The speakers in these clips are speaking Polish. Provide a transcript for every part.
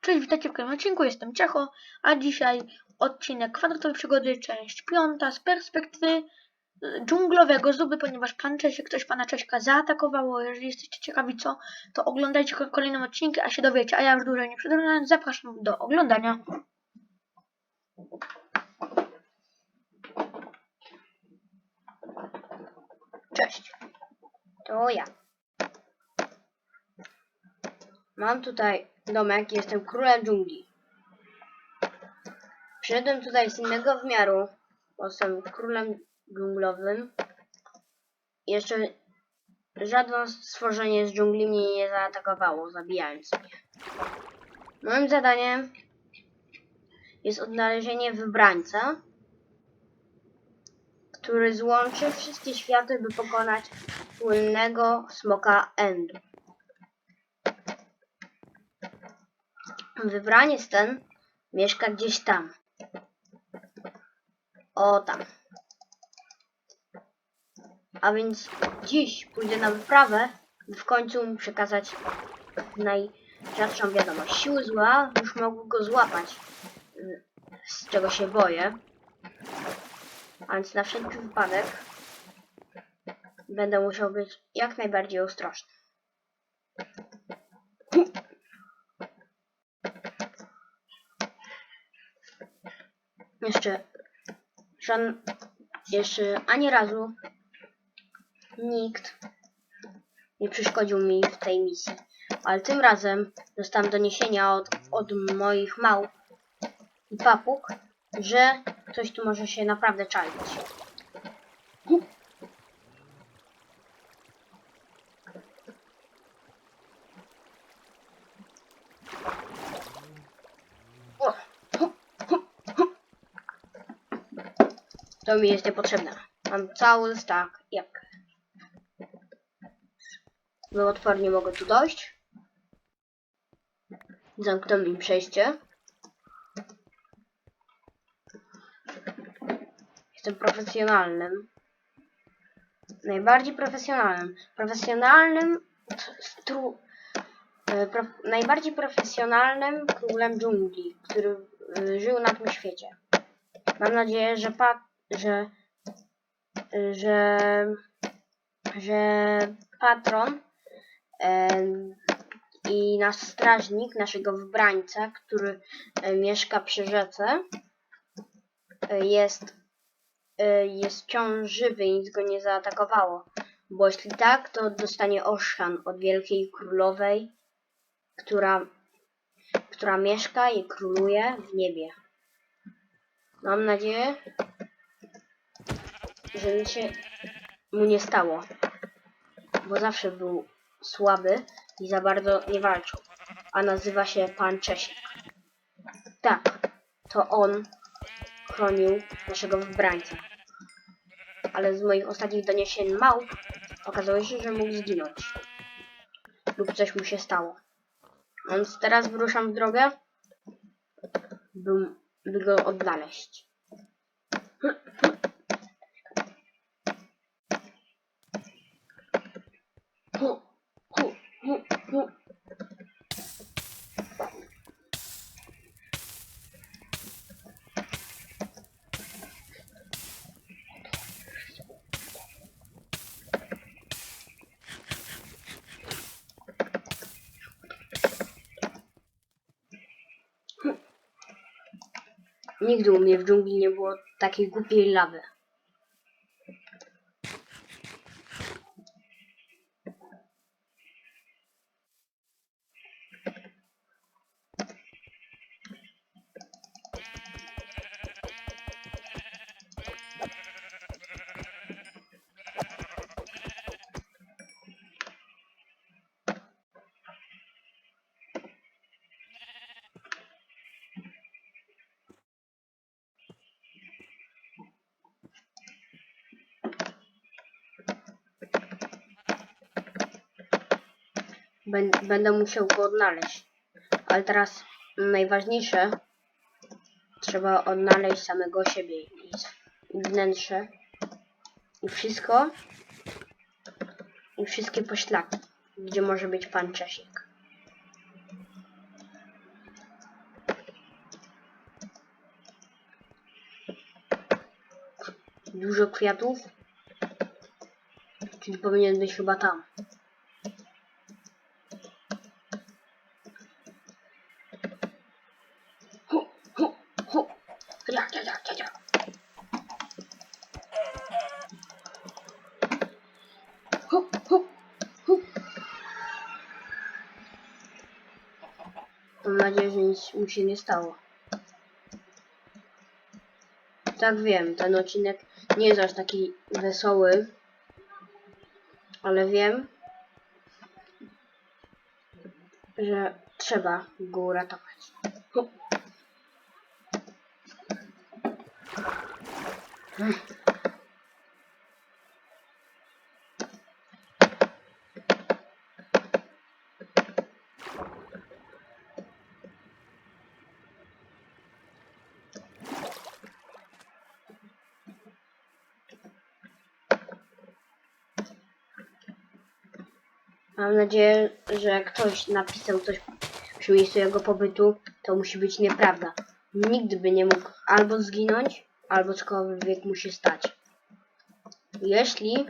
Cześć, witajcie w kolejnym odcinku, jestem Ciecho, a dzisiaj odcinek Kwadratowej Przygody, część piąta z perspektywy y, dżunglowego zuby, ponieważ pan Czesiek, ktoś pana Cześka zaatakowało. Jeżeli jesteście ciekawi co, to oglądajcie ko- kolejne odcinki, a się dowiecie. A ja już dłużej nie przedłużając, zapraszam do oglądania. Cześć. To ja. Mam tutaj domek, jestem królem dżungli. Przyszedłem tutaj z innego wymiaru, bo jestem królem dżunglowym. Jeszcze żadne stworzenie z dżungli mnie nie zaatakowało, zabijając mnie. Moim zadaniem jest odnalezienie wybrańca, który złączy wszystkie światy, by pokonać płynnego smoka Endu. Wybraniec ten mieszka gdzieś tam. O tam. A więc dziś pójdę na wyprawę, by w końcu mu przekazać najrzadszą wiadomość. Siły zła już mogły go złapać, z czego się boję. A więc na wszelki wypadek będę musiał być jak najbardziej ostrożny. Jeszcze żan... jeszcze ani razu nikt nie przeszkodził mi w tej misji. Ale tym razem dostałem doniesienia od, od moich małp i papug, że ktoś tu może się naprawdę czaić. O, hu, hu, hu. To mi jest niepotrzebne. Mam cały stak jak. Nowotwornie mogę tu dojść. Zamknę mi przejście. Jestem profesjonalnym. Najbardziej profesjonalnym. Profesjonalnym stru, e, prof, najbardziej profesjonalnym królem dżungli, który e, żył na tym świecie. Mam nadzieję, że pa, że, e, że, że patron i nasz strażnik, naszego wybrańca, który e, mieszka przy rzece, e, jest y, jest wciąż żywy i nic go nie zaatakowało. Bo jeśli tak, to dostanie oszan od wielkiej królowej, która, która mieszka i króluje w niebie. Mam nadzieję, że nic się mu nie stało, bo zawsze był słaby i za bardzo nie walczył, a nazywa się Pan Czesiek. Tak, to on chronił naszego wybrańca ale z moich ostatnich doniesień małp okazało się, że mógł zginąć. Lub coś mu się stało. Więc teraz wyruszam w drogę, by, by go odnaleźć. Hu, hu, hu, hu. Nigdy u mnie w dżungli nie było takiej głupiej lawy. Będę musiał go odnaleźć. Ale teraz najważniejsze, trzeba odnaleźć samego siebie i wnętrze i wszystko i wszystkie poślaki, gdzie może być pan Czesiek. Dużo kwiatów, czyli powinien być chyba tam. Się nie stało. Tak wiem, ten odcinek nie jest aż taki wesoły, ale wiem, że trzeba go uratować. Mam nadzieję, że ktoś napisał coś przy miejscu jego pobytu, to musi być nieprawda. Nikt by nie mógł albo zginąć, albo cokolwiek mu się stać. Jeśli,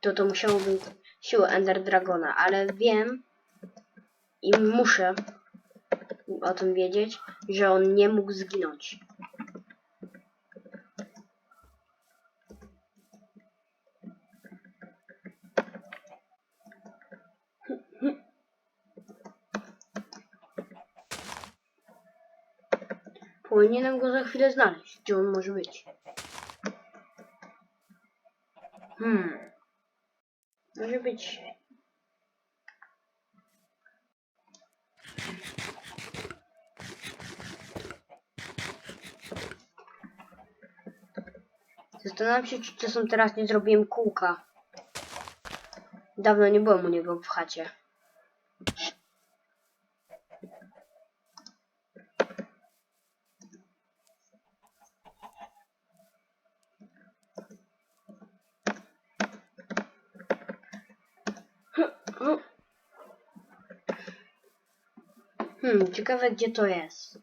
to to musiało być siła Ender Dragona, ale wiem i muszę o tym wiedzieć, że on nie mógł zginąć. Powinienem go za chwilę znaleźć. Gdzie on może być? Hmm. Może być. Zastanawiam się, czy czasem teraz nie zrobiłem kółka. Dawno nie byłem u niego w chacie. O. Hmm, ciekawe gdzie to jest.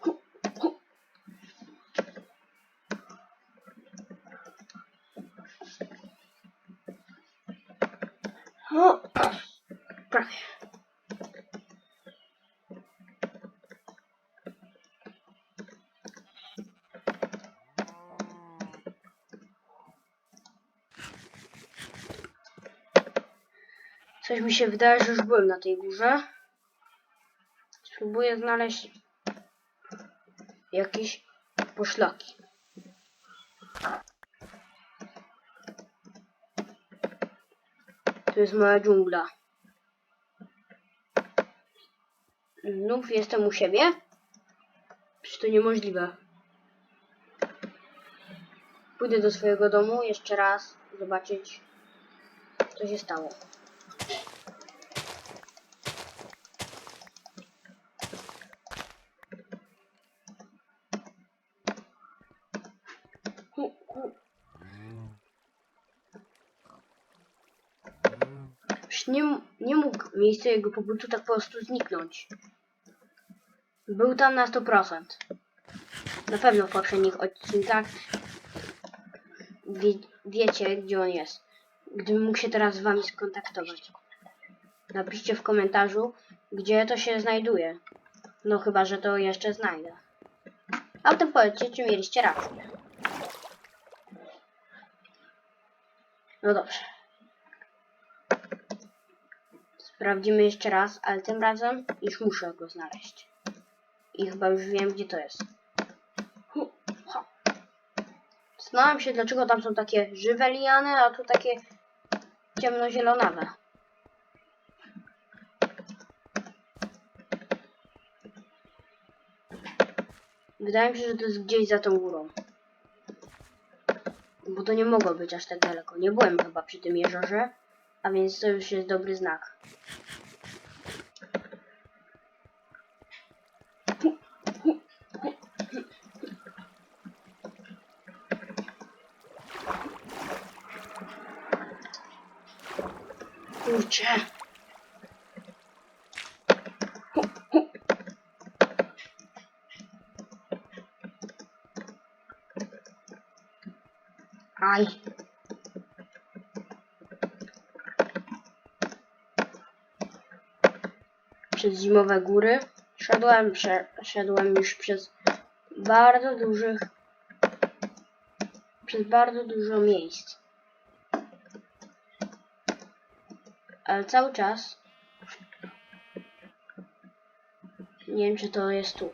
Hu, hu. O, prawie. Coś mi się wydaje, że już byłem na tej górze. Spróbuję znaleźć jakieś poszlaki. To jest moja dżungla. Znów jestem u siebie? Przecież to niemożliwe. Pójdę do swojego domu jeszcze raz zobaczyć, co się stało. Hu, hu. Nie, nie mógł miejsce jego pobytu tak po prostu zniknąć. Był tam na 100%. Na pewno w poprzednich odcinkach wie, wiecie, gdzie on jest. Gdybym mógł się teraz z wami skontaktować. Napiszcie w komentarzu, gdzie to się znajduje. No chyba, że to jeszcze znajdę. A potem powiedzcie, czy mieliście rację. No dobrze. Sprawdzimy jeszcze raz, ale tym razem już muszę go znaleźć. I chyba już wiem, gdzie to jest. Hu, ha. Zastanawiam się, dlaczego tam są takie żywe liany, a tu takie ciemnozielonawe. Wydaje mi się, że to jest gdzieś za tą górą. Bo to nie mogło być aż tak daleko. Nie byłem chyba przy tym jeziorze, a więc to już jest dobry znak. Kurczę. Aj. Przez zimowe góry szedłem, szedłem już przez bardzo dużych przez bardzo dużo miejsc. Ale cały czas nie wiem czy to jest tu.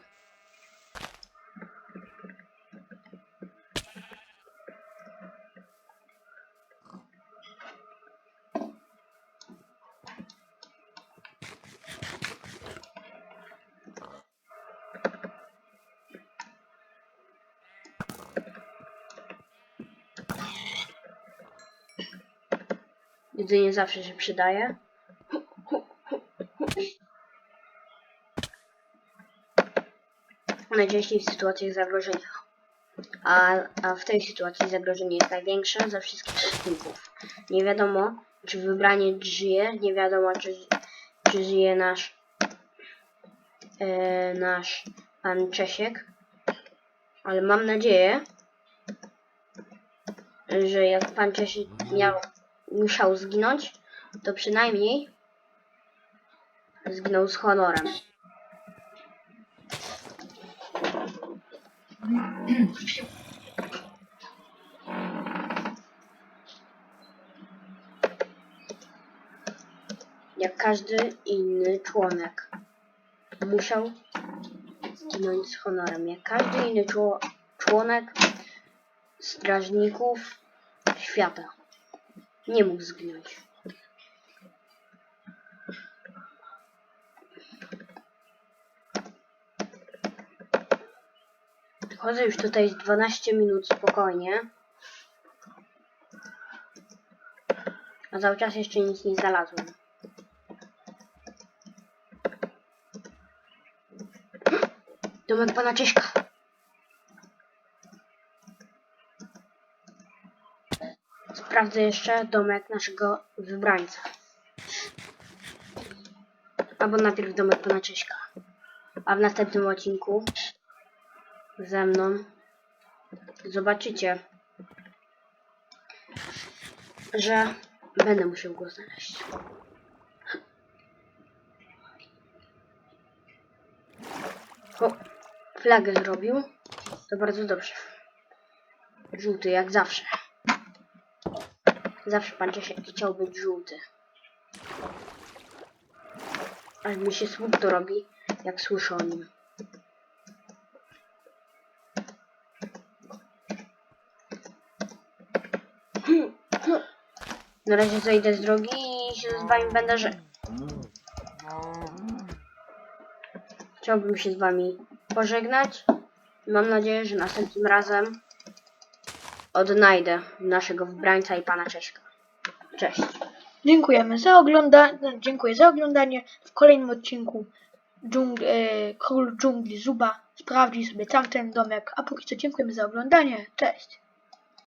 Jedzenie zawsze się przydaje. Najczęściej w sytuacjach zagrożenia. A, a w tej sytuacji zagrożenie jest największe ze wszystkich przeciwników. Nie wiadomo, czy wybranie żyje, nie wiadomo, czy, czy żyje nasz e, nasz pan Czesiek. Ale mam nadzieję, że jak pan Czesiek miał, musiał zginąć, to przynajmniej zginął z honorem. Jak każdy inny członek musiał zginąć z honorem. Jak każdy inny czło członek strażników świata. Nie mógł zginąć. Chodzę już tutaj z 12 minut spokojnie. A cały czas jeszcze nic nie znalazłem. Domek pana Cześka. Sprawdzę jeszcze domek naszego wybrańca. Albo najpierw domek pana Cześka. A w następnym odcinku ze mną zobaczycie, że będę musiał go znaleźć. O, flagę zrobił. To bardzo dobrze. Żółty, jak zawsze. Zawsze pan Czesiek chciał być żółty. Aż mi się smutno robi, jak słyszę o nim. Na razie zejdę z drogi i się z wami będę że... Chciałbym się z wami pożegnać. Mam nadzieję, że następnym razem odnajdę naszego wybrańca i pana Czeszka. Cześć. Dziękujemy za oglądanie. Dziękuję za oglądanie. W kolejnym odcinku dżungl, e, Król Dżungli Zuba sprawdzi sobie tamten domek. A póki co dziękujemy za oglądanie. Cześć.